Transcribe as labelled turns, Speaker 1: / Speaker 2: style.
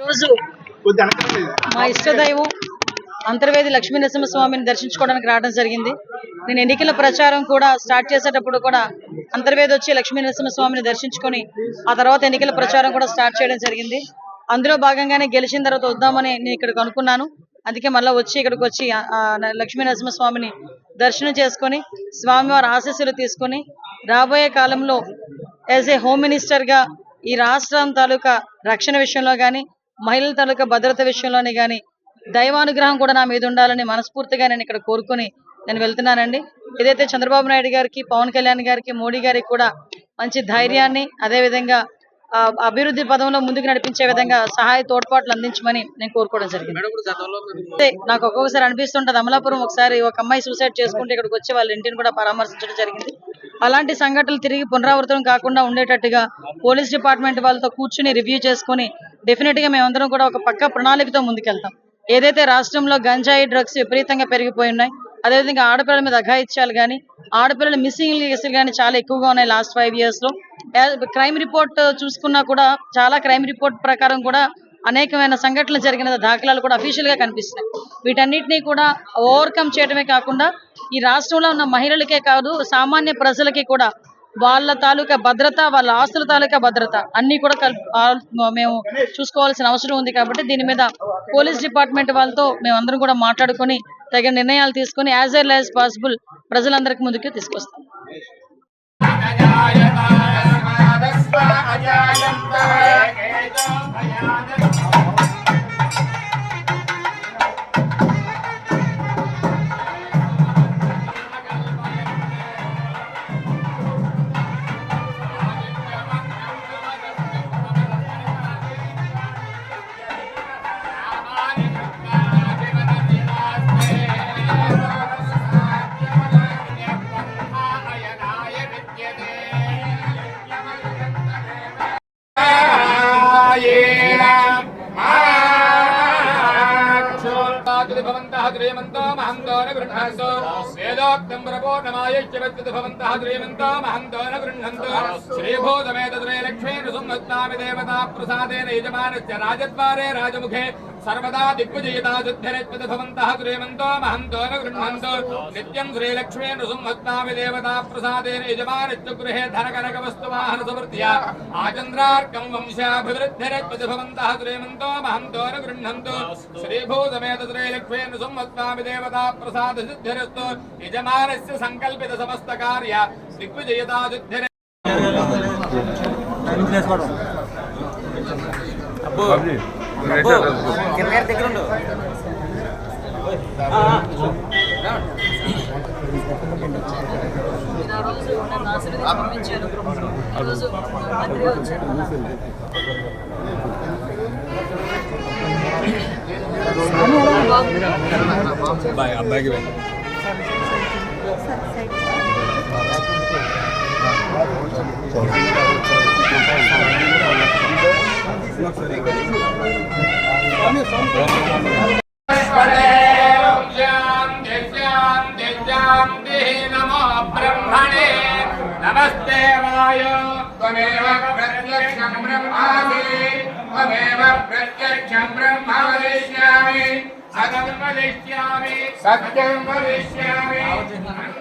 Speaker 1: రోజు మా ఇష్టదైవం అంతర్వేది లక్ష్మీ నరసింహస్వామిని దర్శించుకోవడానికి రావడం జరిగింది. నేను ఎన్నికల ప్రచారం కూడా స్టార్ట్ చేసేటప్పుడు కూడా అంతర్వేది వచ్చి లక్ష్మీ నరసింహస్వామిని దర్శించుకొని ఆ తర్వాత ఎన్నికల ప్రచారం కూడా స్టార్ట్ చేయడం జరిగింది. అందులో భాగంగానే గెలిచిన తర్వాత వద్దామని నేను ఇక్కడికి అనుకున్నాను. అందుకే మళ్ళీ వచ్చి ఇక్కడికి వచ్చి లక్ష్మీ నరసింహస్వామిని దర్శనం చేసుకొని స్వామివారి ఆశీస్సులు తీసుకొని రాబోయే కాలంలో యాజ్ ఏ హోమ్ మినిస్టర్గా ఈ రాష్ట్రం తాలూకా రక్షణ విషయంలో కానీ మహిళల తాలూకా భద్రత విషయంలోనే కానీ దైవానుగ్రహం కూడా నా మీద ఉండాలని మనస్ఫూర్తిగా నేను ఇక్కడ కోరుకొని నేను వెళ్తున్నానండి. ఏదైతే చంద్రబాబు నాయుడు గారికి పవన్ కళ్యాణ్ గారికి మోడీ గారికి కూడా మంచి ధైర్యాన్ని అదేవిధంగా అభివృద్ధి పదంలో ముందుకు నడిపించే విధంగా సహాయ తోడ్పాట్లు అందించమని నేను కోరుకోవడం జరిగింది. నాకు ఒక్కొక్కసారి అనిపిస్తుంటది అమలాపురం ఒకసారి ఒక అమ్మాయి సూసైడ్ చేసుకుంటే ఇక్కడికి వచ్చి వాళ్ళ ఇంటిని కూడా పరామర్శించడం జరిగింది. అలాంటి సంఘటనలు తిరిగి పునరావృతం కాకుండా ఉండేటట్టుగా పోలీస్ డిపార్ట్మెంట్ వాళ్ళతో కూర్చుని రివ్యూ చేసుకొని డెఫినెట్గా మేమందరం కూడా ఒక పక్క ప్రణాళికతో ముందుకెళ్తాం. ఏదైతే రాష్ట్రంలో గంజాయి డ్రగ్స్ విపరీతంగా పెరిగిపోయి ఉన్నాయి అదేవిధంగా ఆడపిల్లల మీద అఘాయిత్యాలు కానీ ఆడపిల్లల మిస్సింగ్ కేసులు కానీ చాలా ఎక్కువగా ఉన్నాయి లాస్ట్ ఫైవ్ ఇయర్స్లో. క్రైమ్ రిపోర్ట్ చూసుకున్నా కూడా చాలా క్రైమ్ రిపోర్ట్ ప్రకారం కూడా అనేకమైన సంఘటనలు జరిగిన దాఖలాలు కూడా అఫీషియల్గా కనిపిస్తున్నాయి. వీటన్నిటిని కూడా ఓవర్కమ్ చేయడమే కాకుండా ఈ రాష్ట్రంలో ఉన్న మహిళలకే కాదు సామాన్య ప్రజలకి కూడా వాళ్ళ తాలూకా భద్రత వాళ్ళ ఆస్తుల తాలూకా భద్రత అన్ని కూడా మేము చూసుకోవాల్సిన అవసరం ఉంది కాబట్టి దీని మీద పోలీస్ డిపార్ట్మెంట్ వాళ్ళతో మేమందరం కూడా మాట్లాడుకొని తగిన నిర్ణయాలు తీసుకొని యాజ్ ఎల్ యాజ్ పాసిబుల్ ప్రజలందరికి ముందుకు తీసుకొస్తాం.
Speaker 2: భవంతః శ్రీమంతో మహంతో న గృహంతో వేదోక్తం ప్రపోర్ణమాయైక్యవత్యత భవంతః మహంతో న గృహంతో శ్రీభూతమేతద్రే లక్ష్మీన సుమత్తామి దేవతా ప్రసాదేన యజమానస్య రాజద్వారే రాజముఖే సర్వదా దిగ్విజయతా సిద్ధిరత్వత భవంతః శ్రీమంతో మహంతో న గృహంతో నిత్యం శ్రీలక్ష్మీన సుమత్తామి దేవతా ప్రసాదేన యజమానస్య గృహే ధనకనక వస్తువాహన సమృద్ధ్యా ఆచంద్రార్కం వంశాభివృద్ధిరత్వత భవంతః శ్రీమంతో మహంతో న గృహంతో శ్రీభూతమేత శ్రీలక్ష్మీన సుమత్తామి
Speaker 1: పంపించారు ఈరోజు మంత్రిగా వచ్చారు
Speaker 2: అబ్బాయికి నమో ब्रह्मणे नमस्ते वाय त्वमेव प्रत्यक्षं ब्रह्म वदिष्यामि सत्यं वदिष्यामि सत्यं वदिष्यामि